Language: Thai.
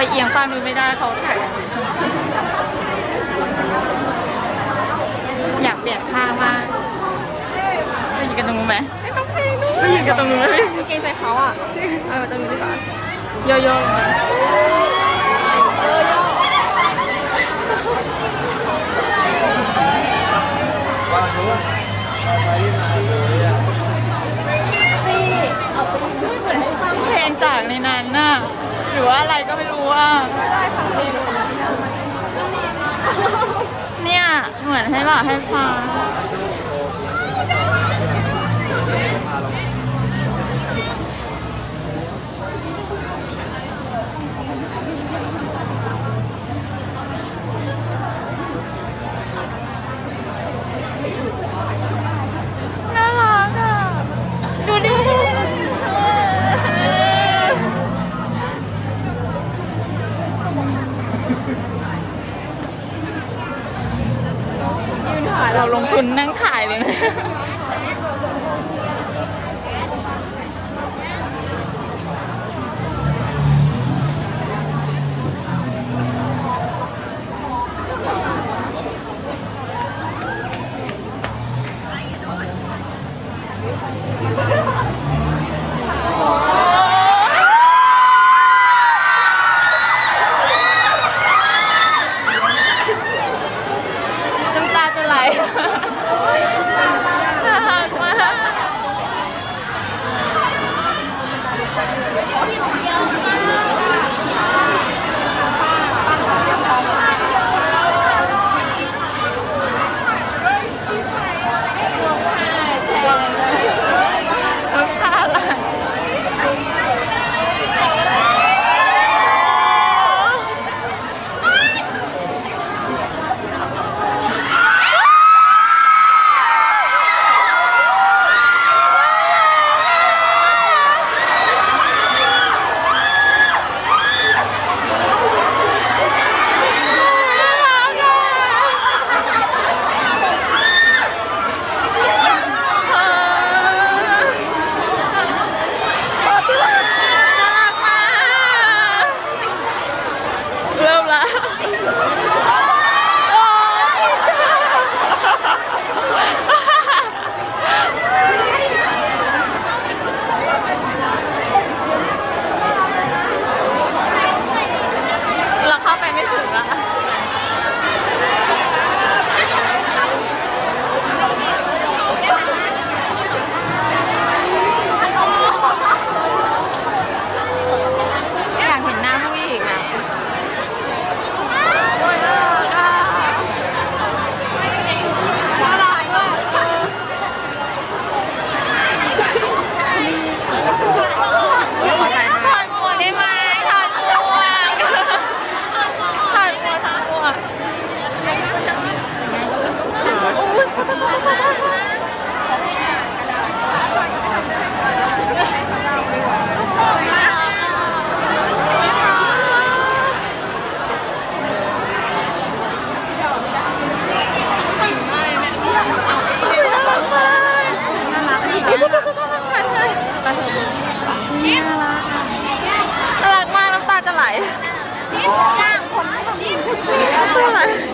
ไปเอียงฟังดูนไม่ได้เขาถ่ายกันอยู่อยากเปลี่ยนข้างมากไปยืนกันตรงนู้นไหมไปยืนกันตรงนู้นไหมไม่เกรงใจเขาอะเอามาตรงนี้ดีกว่าโยโย่ลงมาเออย่อเพล งจากในนั้นน่ะหรือว่าอะไรก็ไม่รู้อะได้ฟังเพลงเนี่ยเหมือนให้บอกให้ฟัง นนั่งถ่ายเลยนะจะไหล 你不你